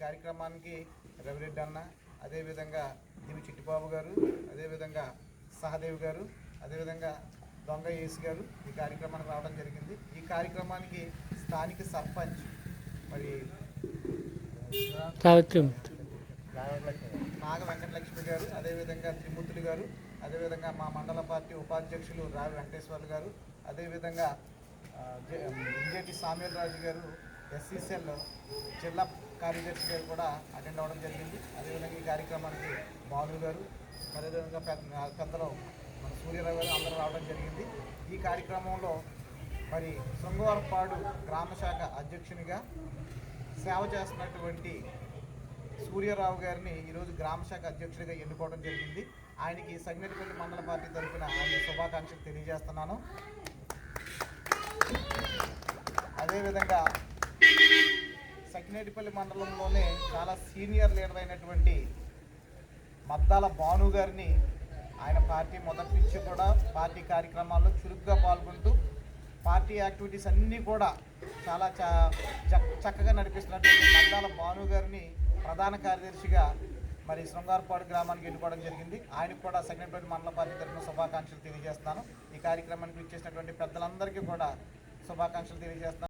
కార్యక్రమానికి రవిరెడ్డి అన్న అదేవిధంగా దివి చిట్టిబాబు గారు అదేవిధంగా సహదేవ్ గారు అదేవిధంగా దొంగ ఏసి గారు ఈ కార్యక్రమానికి రావడం జరిగింది. ఈ కార్యక్రమానికి స్థానిక సర్పంచ్ మరి నాగ వెంకటలక్ష్మి గారు అదేవిధంగా త్రిమూర్తులు గారు అదేవిధంగా మా మండల పార్టీ ఉపాధ్యక్షులు రావి వెంకటేశ్వర్లు గారు అదేవిధంగా ఆ, జె- ఇంజేటి సామ్యుల్ రాజు గారు ఎస్సీసీఎల్ జిల్లా కార్యదర్శి గారు కూడా అటెండ్ అవ్వడం జరిగింది. అదేవిధంగా ఈ కార్యక్రమానికి బాలు గారు అదేవిధంగా పెద్దలో మన సూర్యరావు గారు అందరూ రావడం జరిగింది. ఈ కార్యక్రమంలో మరి శృంగవరపాడు గ్రామ శాఖ అధ్యక్షునిగా సేవ చేస్తున్నటువంటి సూర్యరావు గారిని ఈరోజు గ్రామ శాఖ అధ్యక్షుడిగా ఎన్నుకోవడం జరిగింది. ఆయనకి సంగటిపల్లి మండల పార్టీ తరఫున ఆయన శుభాకాంక్షలు తెలియజేస్తున్నాను. అదేవిధంగా సకినేటిపల్లి మండలంలోనే చాలా సీనియర్ లీడర్ అయినటువంటి మద్దాల భాను గారిని ఆయన పార్టీ మొదటి నుంచి కూడా పార్టీ కార్యక్రమాల్లో చురుగ్గా పాల్గొంటూ పార్టీ యాక్టివిటీస్ అన్నీ కూడా చాలా చా చక్కగా నడిపిస్తున్నటువంటి మద్దాల భాను గారిని ప్రధాన కార్యదర్శిగా మరి శృంగారపాడు గ్రామానికి వెళ్ళిపోవడం జరిగింది. ఆయనకు కూడా సెకండ్ మండల పార్టీ తరఫున శుభాకాంక్షలు తెలియజేస్తాను. ఈ కార్యక్రమానికి ఇచ్చేసినటువంటి పెద్దలందరికీ కూడా శుభాకాంక్షలు తెలియజేస్తాను.